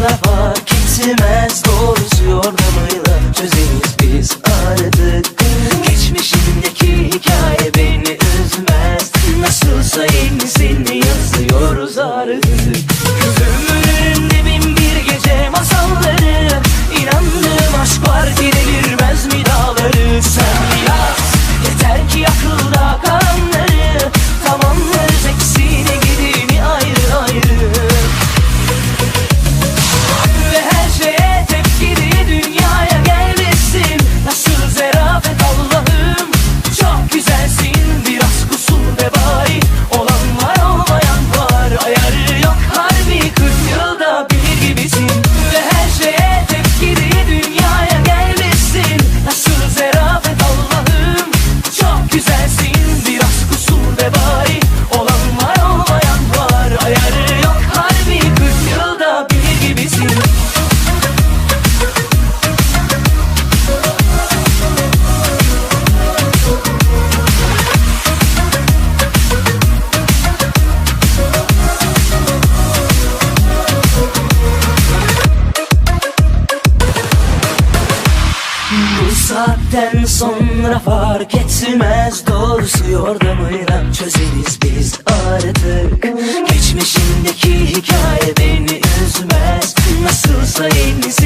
that. Bu saatten sonra fark etmez. Doğrusu yordamıyla çözeriz biz artık. Geçmişindeki hikaye beni üzmez. Nasılsa yenisi